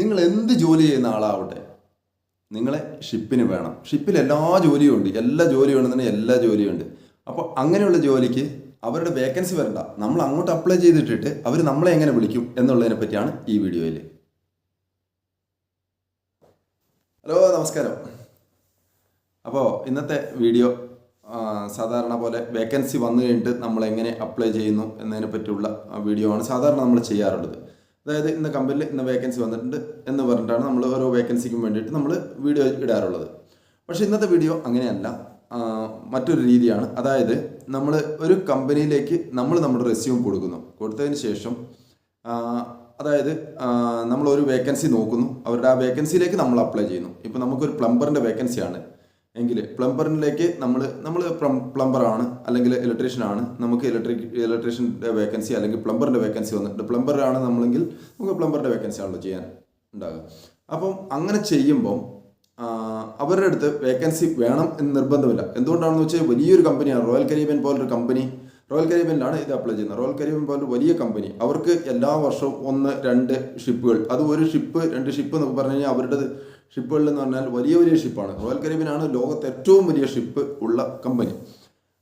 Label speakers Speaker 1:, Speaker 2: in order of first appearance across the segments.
Speaker 1: നിങ്ങൾ എന്ത് ജോലി ചെയ്യുന്ന ആളാവട്ടെ നിങ്ങളെ ഷിപ്പിന് വേണം. ഷിപ്പിൽ എല്ലാ ജോലിയും ഉണ്ട് എല്ലാ ജോലിയും ഉണ്ടെന്ന് എല്ലാ ജോലിയും ഉണ്ട് അപ്പോൾ അങ്ങനെയുള്ള ജോലിക്ക് അവരുടെ വേക്കൻസി വരണ്ട. നമ്മൾ അങ്ങോട്ട് അപ്ലൈ ചെയ്തിട്ടിട്ട് അവർ നമ്മളെ എങ്ങനെ വിളിക്കും എന്നുള്ളതിനെ പറ്റിയാണ് ഈ വീഡിയോയിൽ. ഹലോ നമസ്കാരം. അപ്പോൾ ഇന്നത്തെ വീഡിയോ സാധാരണ പോലെ വേക്കൻസി വന്നു കഴിഞ്ഞിട്ട് നമ്മൾ എങ്ങനെ അപ്ലൈ ചെയ്യുന്നു എന്നതിനെ പറ്റിയുള്ള വീഡിയോ ആണ് സാധാരണ നമ്മൾ ചെയ്യാറുള്ളത്. അതായത് ഇന്ന കമ്പനിയിൽ ഇന്ന വേക്കൻസി വന്നിട്ടുണ്ട് എന്ന് പറഞ്ഞിട്ടാണ് നമ്മൾ ഓരോ വേക്കൻസിക്കും വേണ്ടിയിട്ട് നമ്മൾ വീഡിയോ ഇടാറുള്ളത്. പക്ഷേ ഇന്നത്തെ വീഡിയോ അങ്ങനെയല്ല. മറ്റൊരു രീതിയാണ്. അതായത് നമ്മൾ ഒരു കമ്പനിയിലേക്ക് നമ്മൾ നമ്മുടെ റെസ്യൂം കൊടുക്കുന്നു. കൊടുത്തതിന് ശേഷം അതായത് നമ്മൾ ഒരു വേക്കൻസി നോക്കുന്നു. അവരുടെ ആ വേക്കൻസിയിലേക്ക് നമ്മൾ അപ്ലൈ ചെയ്യുന്നു. ഇപ്പോൾ നമുക്കൊരു പ്ലംബറിന്റെ വേക്കൻസിയാണ് എങ്കിൽ പ്ലംബറിലേക്ക് നമ്മൾ നമ്മൾ പ്ലംബറാണ് അല്ലെങ്കിൽ ഇലക്ട്രീഷ്യൻ ആണ് നമുക്ക് ഇലക്ട്രിക് ഇലക്ട്രീഷ്യന്റെ വേക്കൻസി അല്ലെങ്കിൽ പ്ലംബറിന്റെ വേക്കൻസി വന്നിട്ട് പ്ലംബറാണ് നമ്മളെങ്കിൽ നമുക്ക് പ്ലംബറിന്റെ വേക്കൻസി ആണല്ലോ ചെയ്യാൻ ഉണ്ടാകുക അപ്പം അങ്ങനെ ചെയ്യുമ്പം അവരുടെ അടുത്ത് വേക്കൻസി വേണം എന്ന് നിർബന്ധമില്ല. എന്തുകൊണ്ടാണെന്ന് വെച്ചാൽ വലിയൊരു കമ്പനിയാണ് റോയൽ കരീബിയൻ പോലൊരു കമ്പനി. റോയൽ കരീബിയനിലാണ് ഇത് അപ്ലൈ ചെയ്യുന്നത്. റോയൽ കരീബിയൻ പോലൊരു വലിയ കമ്പനി. അവർക്ക് എല്ലാ വർഷവും ഒന്ന് രണ്ട് ഷിപ്പുകൾ. അത് ഒരു ഷിപ്പ് രണ്ട് ഷിപ്പ് എന്ന് പറഞ്ഞു കഴിഞ്ഞാൽ അവരുടെ ഷിപ്പുകളിൽ എന്ന് പറഞ്ഞാൽ വലിയ വലിയ ഷിപ്പാണ്. റോയൽ കരീബിയനാണ് ലോകത്തെ ഏറ്റവും വലിയ ഷിപ്പ് ഉള്ള കമ്പനി.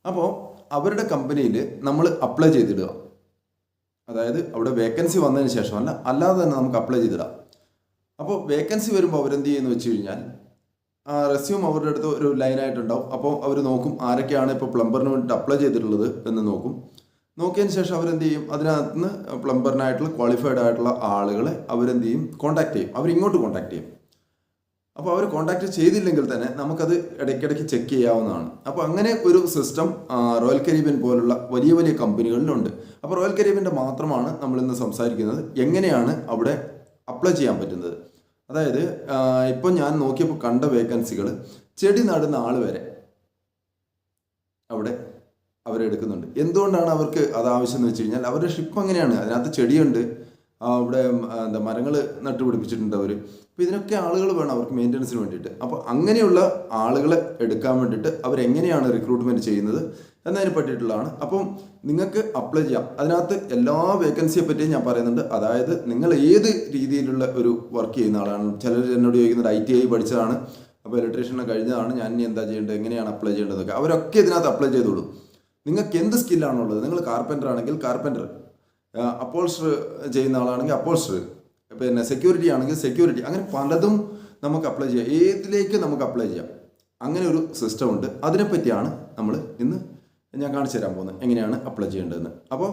Speaker 1: അപ്പോൾ അവരുടെ കമ്പനിയിൽ നമ്മൾ അപ്ലൈ ചെയ്തിടുക. അതായത് അവിടെ വേക്കൻസി വന്നതിന് ശേഷമല്ല അല്ലാതെ തന്നെ നമുക്ക് അപ്ലൈ ചെയ്തിടാം. അപ്പോൾ വേക്കൻസി വരുമ്പോൾ അവരെന്ത് ചെയ്യുന്ന വെച്ച് കഴിഞ്ഞാൽ ആ റെസ്യൂം അവരുടെ അടുത്ത് ഒരു ലൈനായിട്ടുണ്ടാവും അപ്പോൾ അവർ നോക്കും ആരൊക്കെയാണ് ഇപ്പോൾ പ്ലംബറിന് വേണ്ടിയിട്ട് അപ്ലൈ ചെയ്തിട്ടുള്ളത് എന്ന് നോക്കും. നോക്കിയതിന് ശേഷം അവരെന്ത് ചെയ്യും? അതിനകത്ത് നിന്ന് പ്ലംബറിനായിട്ടുള്ള ക്വാളിഫൈഡ് ആയിട്ടുള്ള ആളുകളെ അവരെന്ത് ചെയ്യും? കോൺടാക്ട് ചെയ്യും. അവരിങ്ങോട്ട് കോൺടാക്ട് ചെയ്യും. അപ്പോൾ അവർ കോൺടാക്ട് ചെയ്തില്ലെങ്കിൽ തന്നെ നമുക്കത് ഇടയ്ക്കിടയ്ക്ക് ചെക്ക് ചെയ്യാവുന്നതാണ്. അപ്പോൾ അങ്ങനെ ഒരു സിസ്റ്റം റോയൽ കരീബിയൻ പോലുള്ള വലിയ വലിയ കമ്പനികളിലുണ്ട് അപ്പോൾ റോയൽ കരീബിയന്റെ മാത്രമാണ് നമ്മളിന്ന് സംസാരിക്കുന്നത്. എങ്ങനെയാണ് അവിടെ അപ്ലൈ ചെയ്യാൻ പറ്റുന്നത്? അതായത് ഇപ്പോൾ ഞാൻ നോക്കിയപ്പോൾ കണ്ട വേക്കൻസികൾ ചെടി നടുന്ന ആൾ വരെ അവിടെ അവരെടുക്കുന്നുണ്ട്. എന്തുകൊണ്ടാണ് അവർക്ക് അത് ആവശ്യം എന്ന് വെച്ച് കഴിഞ്ഞാൽ അവരുടെ ഷിപ്പ് എങ്ങനെയാണ്? അതിനകത്ത് ചെടിയുണ്ട്. അവിടെ എന്താ മരങ്ങൾ നട്ടുപിടിപ്പിച്ചിട്ടുണ്ട് അവർ അപ്പോൾ ഇതിനൊക്കെ ആളുകൾ വേണം അവർക്ക് മെയിന്റനൻസിന് വേണ്ടിയിട്ട്. അപ്പോൾ അങ്ങനെയുള്ള ആളുകളെ എടുക്കാൻ വേണ്ടിയിട്ട് അവരെങ്ങനെയാണ് റിക്രൂട്ട്മെന്റ് ചെയ്യുന്നത് എന്നതിനെ പറ്റിയിട്ടുള്ളതാണ്. അപ്പം നിങ്ങൾക്ക് അപ്ലൈ ചെയ്യാം. അതിനകത്ത് എല്ലാ വേക്കൻസിയെ പറ്റിയും ഞാൻ പറയുന്നുണ്ട്. അതായത് നിങ്ങൾ ഏത് രീതിയിലുള്ള ഒരു വർക്ക് ചെയ്യുന്ന ആളാണ്. ചിലർ എന്നോട് ചോദിക്കുന്നത് ഐ ടി ഐ പഠിച്ചതാണ്. അപ്പോൾ ഇലക്ട്രീഷനെ കഴിഞ്ഞതാണ്. ഞാൻ ഇനി എന്താ ചെയ്യേണ്ടത്? എങ്ങനെയാണ് അപ്ലൈ ചെയ്യേണ്ടതൊക്കെ അവരൊക്കെ ഇതിനകത്ത് അപ്ലൈ ചെയ്തോളൂ. നിങ്ങൾക്ക് എന്ത് സ്കില്ലാണുള്ളത് നിങ്ങൾ കാർപ്പന്റർ ആണെങ്കിൽ കാർപ്പന്റർ അപ്പോൾസ്റ്റർ ചെയ്യുന്ന ആളാണെങ്കിൽ അപ്പോൾസ്റ്റർ പിന്നെ സെക്യൂരിറ്റി ആണെങ്കിൽ സെക്യൂരിറ്റി അങ്ങനെ പലതും നമുക്ക് അപ്ലൈ ചെയ്യാം. ഏതിലേക്ക് നമുക്ക് അപ്ലൈ ചെയ്യാം? അങ്ങനെ ഒരു സിസ്റ്റം ഉണ്ട്. അതിനെപ്പറ്റിയാണ് നമ്മൾ ഇന്ന് ഞാൻ കാണിച്ചു തരാൻ പോകുന്നത്. എങ്ങനെയാണ് അപ്ലൈ ചെയ്യേണ്ടതെന്ന്. അപ്പോൾ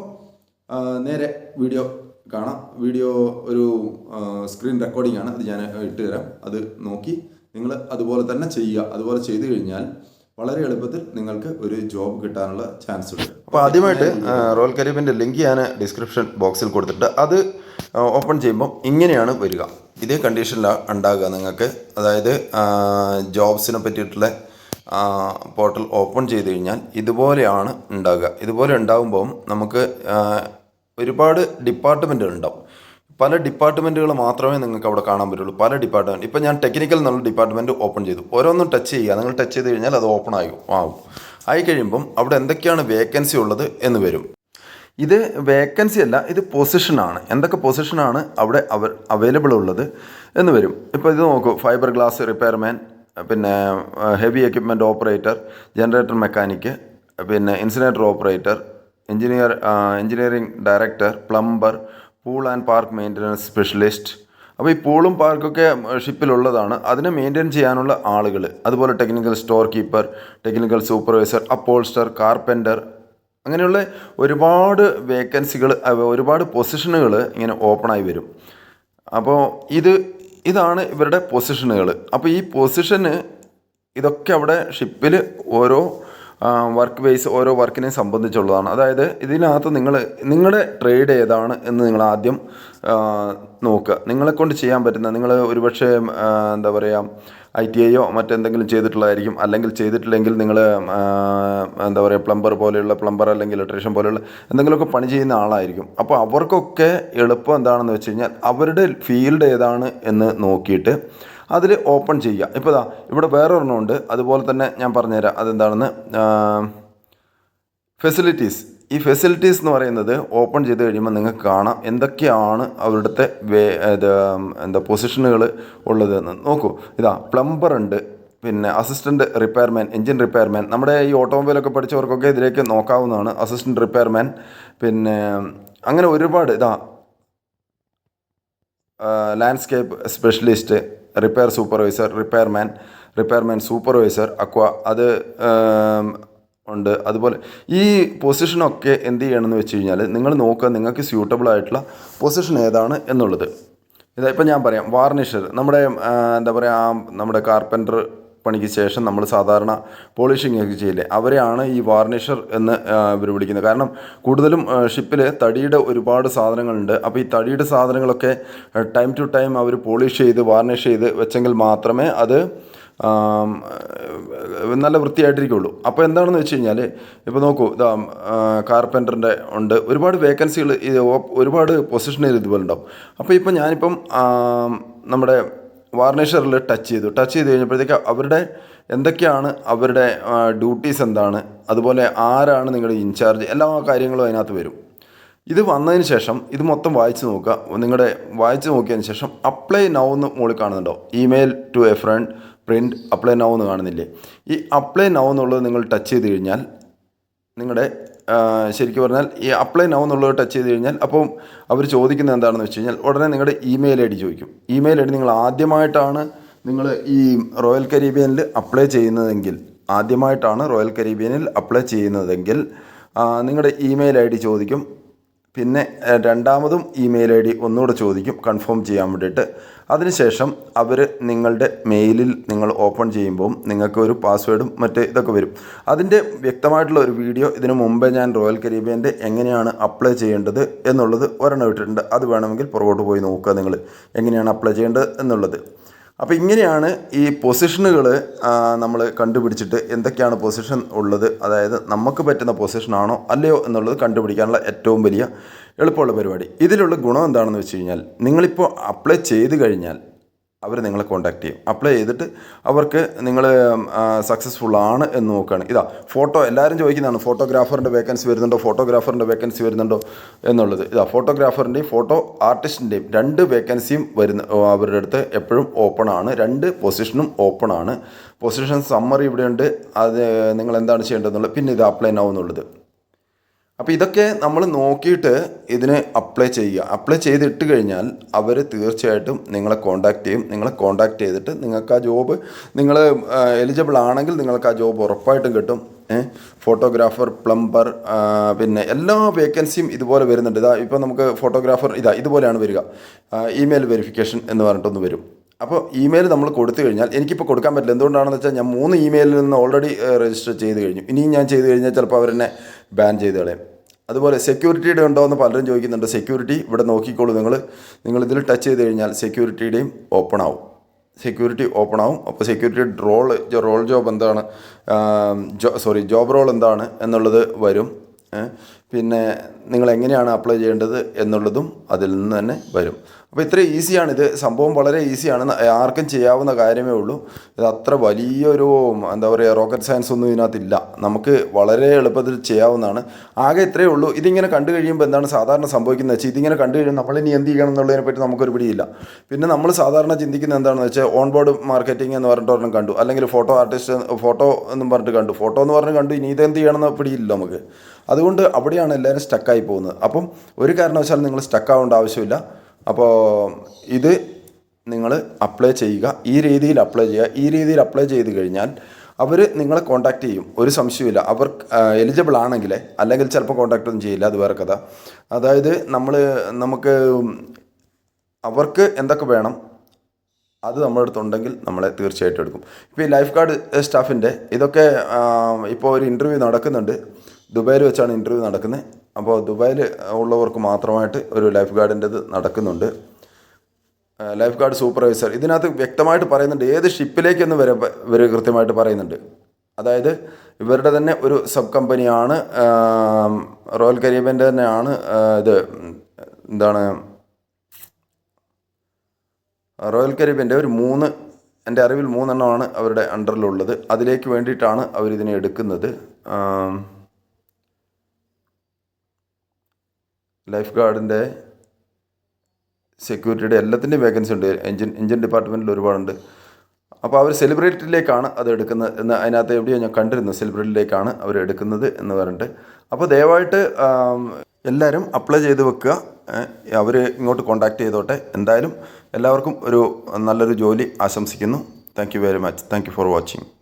Speaker 1: നേരെ വീഡിയോ കാണാം. വീഡിയോ ഒരു സ്ക്രീൻ റെക്കോർഡിംഗ് ആണ്. അത് ഞാൻ ഇട്ട് തരാം. അത് നോക്കി. നിങ്ങൾ അതുപോലെ തന്നെ ചെയ്യുക. അതുപോലെ ചെയ്തു കഴിഞ്ഞാൽ വളരെ എളുപ്പത്തിൽ നിങ്ങൾക്ക് ഒരു ജോബ് കിട്ടാനുള്ള ചാൻസ് ഉണ്ട്. അപ്പോൾ ആദ്യമായിട്ട് റോയൽ കരീബിന്റെ ലിങ്ക് ഞാൻ ഡിസ്ക്രിപ്ഷൻ ബോക്സിൽ കൊടുത്തിട്ട് അത് ഓപ്പൺ ചെയ്യുമ്പോൾ ഇങ്ങനെയാണ് വരിക. ഇതേ കണ്ടീഷനിലാണ് ഉണ്ടാകുക നിങ്ങൾക്ക്. അതായത് ജോബ്സിനെ പറ്റിയിട്ടുള്ള പോർട്ടൽ ഓപ്പൺ ചെയ്ത് കഴിഞ്ഞാൽ ഇതുപോലെയാണ് ഉണ്ടാകുക. ഇതുപോലെ ഉണ്ടാകുമ്പം നമുക്ക് ഒരുപാട് ഡിപ്പാർട്ട്മെന്റുകൾ ഉണ്ടാവും. പല ഡിപ്പാർട്ട്മെന്റുകൾ മാത്രമേ നിങ്ങൾക്ക് അവിടെ കാണാൻ പറ്റുള്ളൂ. പല ഡിപ്പാർട്ട്മെന്റ് ഇപ്പം ഞാൻ ടെക്നിക്കൽ എന്നുള്ള ഡിപ്പാർട്ട്മെന്റ് ഓപ്പൺ ചെയ്തു. ഓരോന്നും ടച്ച് ചെയ്യുക. നിങ്ങൾ ടച്ച് ചെയ്ത് കഴിഞ്ഞാൽ അത് ഓപ്പൺ ആകും ആവും. ആയി കഴിയുമ്പം അവിടെ എന്തൊക്കെയാണ് വേക്കൻസി ഉള്ളത് എന്ന് വരും. ഇത് വേക്കൻസി അല്ല ഇത് പൊസിഷനാണ് എന്തൊക്കെ പൊസിഷനാണ് അവിടെ അവർ അവൈലബിൾ ഉള്ളത് എന്ന് വരും. ഇപ്പോൾ ഇത് നോക്കൂ. ഫൈബർ ഗ്ലാസ് റിപ്പയർമാൻ പിന്നെ heavy equipment operator generator mechanic പിന്നെ incinerator operator engineer engineering director plumber pool and park maintenance specialist. അപ്പോൾ ഈ പൂളും പാർക്കൊക്കെ ഷിപ്പിലുള്ളതാണ്. അതിനെ മെയിന്റെയിൻ ചെയ്യാനുള്ള ആളുകൾ അതുപോലെ technical store keeper technical supervisor upholster carpenter അങ്ങനെയുള്ള ഒരുപാട് വേക്കൻസികൾ ഒരുപാട് പൊസിഷനുകൾ ഇങ്ങനെ ഓപ്പണായി വരും. അപ്പോൾ ഇത് ഇതാണ് ഇവരുടെ പൊസിഷനുകൾ. അപ്പോൾ ഈ പൊസിഷന് ഇതൊക്കെ അവിടെ ഷിപ്പിൽ ഓരോ വർക്ക് ബേസ് ഓരോ വർക്കിനെ സംബന്ധിച്ചുള്ളതാണ്. അതായത് ഇതിനകത്ത് നിങ്ങൾ നിങ്ങളുടെ ട്രേഡ് ഏതാണ് എന്ന് നിങ്ങൾ ആദ്യം നോക്കുക. നിങ്ങളെക്കൊണ്ട് ചെയ്യാൻ പറ്റുന്ന നിങ്ങൾ ഒരുപക്ഷെ എന്താ പറയുക ഐ ടി ഐയോ മറ്റെന്തെങ്കിലും ചെയ്തിട്ടുള്ളതായിരിക്കും. അല്ലെങ്കിൽ ചെയ്തിട്ടില്ലെങ്കിൽ നിങ്ങൾ എന്താ പറയുക പ്ലംബർ പോലെയുള്ള പ്ലംബർ അല്ലെങ്കിൽ ഇലക്ട്രീഷ്യൻ പോലെയുള്ള എന്തെങ്കിലുമൊക്കെ പണി ചെയ്യുന്ന ആളായിരിക്കും. അപ്പോൾ അവർക്കൊക്കെ എളുപ്പം എന്താണെന്ന് വെച്ച് കഴിഞ്ഞാൽ അവരുടെ ഫീൽഡ് ഏതാണ് എന്ന് നോക്കിയിട്ട് അതിൽ ഓപ്പൺ ചെയ്യുക. ഇപ്പോൾ ഇതാ ഇവിടെ വേറൊരെണ്ണമുണ്ട് അതുപോലെ തന്നെ ഞാൻ പറഞ്ഞുതരാം. അതെന്താണെന്ന്? ഫെസിലിറ്റീസ് ഈ ഫെസിലിറ്റീസ് എന്ന് പറയുന്നത് ഓപ്പൺ ചെയ്ത് കഴിയുമ്പോൾ നിങ്ങൾക്ക് കാണാം എന്തൊക്കെയാണ് അവരുടെ വേ ഇത് എന്താ പൊസിഷനുകൾ ഉള്ളതെന്ന്. നോക്കൂ ഇതാ പ്ലംബർ ഉണ്ട് പിന്നെ അസിസ്റ്റന്റ് റിപ്പയർമാൻ എഞ്ചിൻ റിപ്പയർമാൻ നമ്മുടെ ഈ ഓട്ടോമൊബൈലൊക്കെ പഠിച്ചവർക്കൊക്കെ ഇതിലേക്ക് നോക്കാവുന്നതാണ്. അസിസ്റ്റന്റ് റിപ്പയർമാൻ പിന്നെ അങ്ങനെ ഒരുപാട് ഇതാ landscape specialist repair supervisor repairman repairman supervisor aqua അത് ഉണ്ട്. അതുപോലെ ഈ പൊസിഷനൊക്കെ എന്ത് ചെയ്യണമെന്ന് വെച്ച് കഴിഞ്ഞാൽ നിങ്ങൾ നോക്കുക നിങ്ങൾക്ക് സ്യൂട്ടബിൾ ആയിട്ടുള്ള പൊസിഷൻ ഏതാണ് എന്നുള്ളത്. ഇതാ ഇപ്പം ഞാൻ പറയാം വാർണിഷർ നമ്മുടെ എന്താ പറയുക നമ്മുടെ കാർപ്പന്റർ പണിക്ക് ശേഷം നമ്മൾ സാധാരണ പോളിഷിംഗ് ഒക്കെ ചെയ്യില്ലേ? അവരെയാണ് ഈ വാർണിഷർ എന്ന് ഇവർ വിളിക്കുന്നത്. കാരണം കൂടുതലും ഷിപ്പിൽ തടിയുടെ ഒരുപാട് സാധനങ്ങളുണ്ട്. അപ്പോൾ ഈ തടിയുടെ സാധനങ്ങളൊക്കെ ടൈം ടു ടൈം അവർ പോളിഷ് ചെയ്ത് വാർണിഷ് ചെയ്ത് വെച്ചെങ്കിൽ മാത്രമേ അത് നല്ല വൃത്തിയായിട്ടിരിക്കുള്ളൂ. അപ്പോൾ എന്താണെന്ന് വെച്ച് കഴിഞ്ഞാൽ ഇപ്പോൾ നോക്കൂ ഇതാ കാർപ്പന്ററിന്റെ ഉണ്ട്. ഒരുപാട് വേക്കൻസികൾ ഒരുപാട് പൊസിഷനുകൾ ഇതുപോലെ ഉണ്ടാവും അപ്പോൾ ഇപ്പം ഞാനിപ്പം നമ്മുടെ വാർണിഷറിൽ ടച്ച് ചെയ്തു. ടച്ച് ചെയ്ത് കഴിഞ്ഞപ്പോഴത്തേക്ക് അവരുടെ എന്തൊക്കെയാണ് അവരുടെ ഡ്യൂട്ടീസ് എന്താണ്? അതുപോലെ ആരാണ് നിങ്ങളുടെ ഇൻചാർജ് എല്ലാ കാര്യങ്ങളും അതിനകത്ത് വരും. ഇത് വന്നതിന് ശേഷം ഇത് മൊത്തം വായിച്ച് നോക്കുക. നിങ്ങളുടെ വായിച്ച് നോക്കിയതിന് ശേഷം അപ്ലൈ നൗ എന്ന് മുകളിൽ കാണുന്നുണ്ടോ? Email to a friend print apply now എന്ന് കാണുന്നില്ലേ? ഈ അപ്ലൈ നൗ എന്നുള്ളത് നിങ്ങൾ ടച്ച് ചെയ്ത് കഴിഞ്ഞാൽ നിങ്ങളുടെ ശരിക്കും പറഞ്ഞാൽ ഈ അപ്ലൈ നൗ എന്നുള്ളത് ടച്ച് ചെയ്ത് കഴിഞ്ഞാൽ അപ്പം അവർ ചോദിക്കുന്നത് എന്താണെന്ന് വെച്ച് കഴിഞ്ഞാൽ ഉടനെ നിങ്ങളുടെ ഇമെയിൽ ഐ ഡി ചോദിക്കും. ഇമെയിൽ ഐ ഡി നിങ്ങൾ ആദ്യമായിട്ടാണ് നിങ്ങൾ ഈ റോയൽ കരീബിയനിൽ അപ്ലൈ ചെയ്യുന്നതെങ്കിൽ ആദ്യമായിട്ടാണ് റോയൽ കരീബിയനിൽ അപ്ലൈ ചെയ്യുന്നതെങ്കിൽ നിങ്ങളുടെ ഇമെയിൽ ഐ ഡി ചോദിക്കും. പിന്നെ രണ്ടാമതും ഇമെയിൽ ഐ ഡി ഒന്നുകൂടെ ചോദിക്കും കൺഫേം ചെയ്യാൻ വേണ്ടിയിട്ട്. അതിനുശേഷം അവർ നിങ്ങളുടെ മെയിലിൽ നിങ്ങൾ ഓപ്പൺ ചെയ്യുമ്പോൾ നിങ്ങൾക്ക് ഒരു പാസ്വേഡും മറ്റ് ഇതൊക്കെ വരും. അതിന്റെ വ്യക്തമായിട്ടുള്ള ഒരു വീഡിയോ ഇതിനു മുമ്പേ ഞാൻ റോയൽ കരീബിയന്റെ എങ്ങനെയാണ് അപ്ലൈ ചെയ്യേണ്ടത് എന്നുള്ളത് ഒരെണ്ണം ഇട്ടിട്ടുണ്ട്. അത് വേണമെങ്കിൽ പുറകോട്ട് പോയി നോക്കുക നിങ്ങൾ. എങ്ങനെയാണ് അപ്ലൈ ചെയ്യേണ്ടത് എന്നുള്ളത്. അപ്പോൾ ഇങ്ങനെയാണ് ഈ പൊസിഷനുകൾ നമ്മൾ കണ്ടുപിടിച്ചിട്ട് എന്തൊക്കെയാണ് പൊസിഷൻ ഉള്ളത്? അതായത് നമുക്ക് പറ്റുന്ന പൊസിഷനാണോ അല്ലയോ എന്നുള്ളത് കണ്ടുപിടിക്കാനുള്ള ഏറ്റവും വലിയ എളുപ്പമുള്ള പരിപാടി. ഇതിലുള്ള ഗുണം എന്താണെന്ന് വെച്ച് കഴിഞ്ഞാൽ നിങ്ങളിപ്പോൾ അപ്ലൈ ചെയ്ത് കഴിഞ്ഞാൽ അവർ നിങ്ങളെ കോൺടാക്ട് ചെയ്യും. അപ്ലൈ ചെയ്തിട്ട് അവർക്ക് നിങ്ങൾ സക്സസ്ഫുൾ ആണ് എന്ന് നോക്കുകയാണ് ഇതാ ഫോട്ടോ എല്ലാവരും ചോദിക്കുന്നതാണ് ഫോട്ടോഗ്രാഫറിന്റെ വേക്കൻസി വരുന്നുണ്ടോ ഫോട്ടോഗ്രാഫറിന്റെ വേക്കൻസി വരുന്നുണ്ടോ എന്നുള്ളത്. ഇതാ ഫോട്ടോഗ്രാഫറിന്റെയും ഫോട്ടോ ആർട്ടിസ്റ്റിന്റെയും രണ്ട് വേക്കൻസിയും വരുന്ന അവരുടെ അടുത്ത് എപ്പോഴും ഓപ്പൺ ആണ്. രണ്ട് പൊസിഷനും ഓപ്പൺ ആണ്. പൊസിഷൻ സമ്മറി ഇവിടെയുണ്ട്. അത് നിങ്ങൾ എന്താണ് ചെയ്യേണ്ടതെന്നുള്ളത്. പിന്നെ ഇത് അപ്ലൈ നൗ എന്നുള്ളത്. അപ്പോൾ ഇതൊക്കെ നമ്മൾ നോക്കിയിട്ട് ഇതിന് അപ്ലൈ ചെയ്യുക. അപ്ലൈ ചെയ്തിട്ട് കഴിഞ്ഞാൽ അവർ തീർച്ചയായിട്ടും നിങ്ങളെ കോൺടാക്ട് ചെയ്യും. നിങ്ങളെ കോൺടാക്ട് ചെയ്തിട്ട് നിങ്ങൾക്ക് ആ ജോബ് നിങ്ങൾ എലിജിബിൾ ആണെങ്കിൽ നിങ്ങൾക്ക് ആ ജോബ് ഉറപ്പായിട്ടും കിട്ടും. ഫോട്ടോഗ്രാഫർ പ്ലംബർ പിന്നെ എല്ലാ വേക്കൻസിയും ഇതുപോലെ വരുന്നുണ്ട്. ഇതാ ഇപ്പോൾ നമുക്ക് ഫോട്ടോഗ്രാഫർ ഇതാ ഇതുപോലെയാണ് വരിക. ഇമെയിൽ വെരിഫിക്കേഷൻ എന്ന് പറഞ്ഞിട്ടൊന്ന് വരും. അപ്പോൾ ഇമെയിൽ നമ്മൾ കൊടുത്തു കഴിഞ്ഞാൽ എനിക്കിപ്പോൾ കൊടുക്കാൻ പറ്റില്ല. എന്തുകൊണ്ടാണെന്ന് വെച്ചാൽ ഞാൻ മൂന്ന് ഇമെയിലിൽ നിന്ന് ഓൾറെഡി രജിസ്റ്റർ ചെയ്ത് കഴിഞ്ഞു. ഇനിയും ഞാൻ ചെയ്ത് കഴിഞ്ഞാൽ ചിലപ്പോൾ അവരെന്നെ ബാൻ ചെയ്ത് കളയും അതുപോലെ സെക്യൂരിറ്റിയുടെ ഉണ്ടോ എന്ന് പലരും ചോദിക്കുന്നുണ്ട്. സെക്യൂരിറ്റി ഇവിടെ നോക്കിക്കോളൂ നിങ്ങൾ. നിങ്ങൾ ഇതിൽ ടച്ച് ചെയ്ത് കഴിഞ്ഞാൽ സെക്യൂരിറ്റിയുടെയും ഓപ്പൺ ആവും. സെക്യൂരിറ്റി ഓപ്പൺ ആവും. അപ്പോൾ സെക്യൂരിറ്റി റോൾ റോൾ ജോബ് എന്താണ്? സോറി ജോബ് റോൾ എന്താണ് എന്നുള്ളത് വരും. പിന്നെ നിങ്ങൾ എങ്ങനെയാണ് അപ്ലൈ ചെയ്യേണ്ടത് എന്നുള്ളതും അതിൽ നിന്ന് തന്നെ വരും. അപ്പോൾ ഇത്ര ഈസിയാണ് ഇത് സംഭവം വളരെ ഈസിയാണ് ആർക്കും ചെയ്യാവുന്ന കാര്യമേ ഉള്ളൂ. ഇത് അത്ര വലിയൊരു എന്താ പറയുക റോക്കറ്റ് സയൻസ് ഒന്നും ഇതിനകത്തില്ല. നമുക്ക് വളരെ എളുപ്പത്തിൽ ചെയ്യാവുന്നതാണ്. ആകെ ഇത്രയേ ഉള്ളൂ. ഇതിങ്ങനെ കണ്ടു കഴിയുമ്പോൾ എന്താണ് സാധാരണ സംഭവിക്കുന്നത് വെച്ചാൽ ഇതിങ്ങനെ കണ്ടു കഴിയുമ്പോൾ നമ്മൾ ഇനി എന്ത് ചെയ്യണം എന്നുള്ളതിനെ പറ്റി നമുക്കൊരു പിടിയില്ല. പിന്നെ നമ്മൾ സാധാരണ ചിന്തിക്കുന്നത് എന്താണെന്ന് വെച്ചാൽ ഓൺ ബോർഡ് മാർക്കറ്റിംഗ് എന്ന് പറഞ്ഞിട്ട് കണ്ടു. അല്ലെങ്കിൽ ഫോട്ടോ ആർട്ടിസ്റ്റ് ഫോട്ടോ എന്നും പറഞ്ഞിട്ട് കണ്ടു. ഫോട്ടോ എന്ന് പറഞ്ഞ് കണ്ടു ഇനി ഇതെന്ത് ചെയ്യണമെന്ന് പിടിയില്ല നമുക്ക്. അതുകൊണ്ട് അവിടെയാണ് എല്ലാവരും സ്റ്റക്കായി പോകുന്നത്. അപ്പം ഒരു കാരണവശാലും നിങ്ങൾ സ്റ്റക്കാവേണ്ട ആവശ്യമില്ല. അപ്പോൾ ഇത് നിങ്ങൾ അപ്ലൈ ചെയ്യുക. ഈ രീതിയിൽ അപ്ലൈ ചെയ്യുക. ഈ രീതിയിൽ അപ്ലൈ ചെയ്ത് കഴിഞ്ഞാൽ അവർ നിങ്ങളെ കോൺടാക്ട് ചെയ്യും. ഒരു സംശയമില്ല അവർ എലിജിബിൾ ആണെങ്കിൽ അല്ലെങ്കിൽ ചിലപ്പോൾ കോൺടാക്റ്റ് ഒന്നും ചെയ്യില്ല. അത് വേറെ കഥ. അതായത് നമ്മൾ നമുക്ക് അവർക്ക് എന്തൊക്കെ വേണം അത് നമ്മുടെ അടുത്തുണ്ടെങ്കിൽ നമ്മളെ തീർച്ചയായിട്ടും എടുക്കും. ഇപ്പോൾ ഈ ലൈഫ് ഗാർഡ് സ്റ്റാഫിന്റെ ഇതൊക്കെ ഇപ്പോൾ ഒരു ഇന്റർവ്യൂ നടക്കുന്നുണ്ട്. ദുബായിൽ വെച്ചാണ് ഇന്റർവ്യൂ നടക്കുന്നത് അപ്പോൾ ദുബായിൽ ഉള്ളവർക്ക് മാത്രമായിട്ട് ഒരു ലൈഫ് ഗാർഡിന്റെത് നടക്കുന്നുണ്ട്. Lifeguard supervisor. ഇതിനകത്ത് വ്യക്തമായിട്ട് പറയുന്നുണ്ട് ഏത് ഷിപ്പിലേക്കൊന്ന് വരെ ഇവർ കൃത്യമായിട്ട് പറയുന്നുണ്ട്. അതായത് ഇവരുടെ തന്നെ ഒരു സബ് കമ്പനിയാണ് റോയൽ കരീബിയന്റെ തന്നെയാണ് ഇത് എന്താണ് റോയൽ കരീബിയന്റെ ഒരു മൂന്ന് എന്റെ അറിവിൽ മൂന്നെണ്ണമാണ് അവരുടെ അണ്ടറിലുള്ളത്. അതിലേക്ക് വേണ്ടിയിട്ടാണ് അവരിതിനെ എടുക്കുന്നത്. ലൈഫ് ഗാർഡിന്റെ സെക്യൂരിറ്റിയുടെ എല്ലാത്തിന്റെയും വേക്കൻസി ഉണ്ട്. എഞ്ചിൻ എഞ്ചിൻ ഡിപ്പാർട്ട്മെന്റിൽ ഒരുപാടുണ്ട്. അപ്പോൾ അവർ സെലിബ്രിറ്റിയിലേക്കാണ് അത് എടുക്കുന്നത് എന്ന് അതിനകത്ത് എവിടെയോ ഞാൻ കണ്ടിരുന്നു. സെലിബ്രിറ്റിയിലേക്കാണ് അവർ എടുക്കുന്നത് എന്ന് പറഞ്ഞിട്ട്. അപ്പോൾ ദയവായിട്ട് എല്ലാവരും അപ്ലൈ ചെയ്ത് വെക്കുക. അവർ ഇങ്ങോട്ട് കോൺടാക്ട് ചെയ്തോട്ടെ. എന്തായാലും എല്ലാവർക്കും ഒരു നല്ലൊരു ജോലി ആശംസിക്കുന്നു. Thank very much thank for watching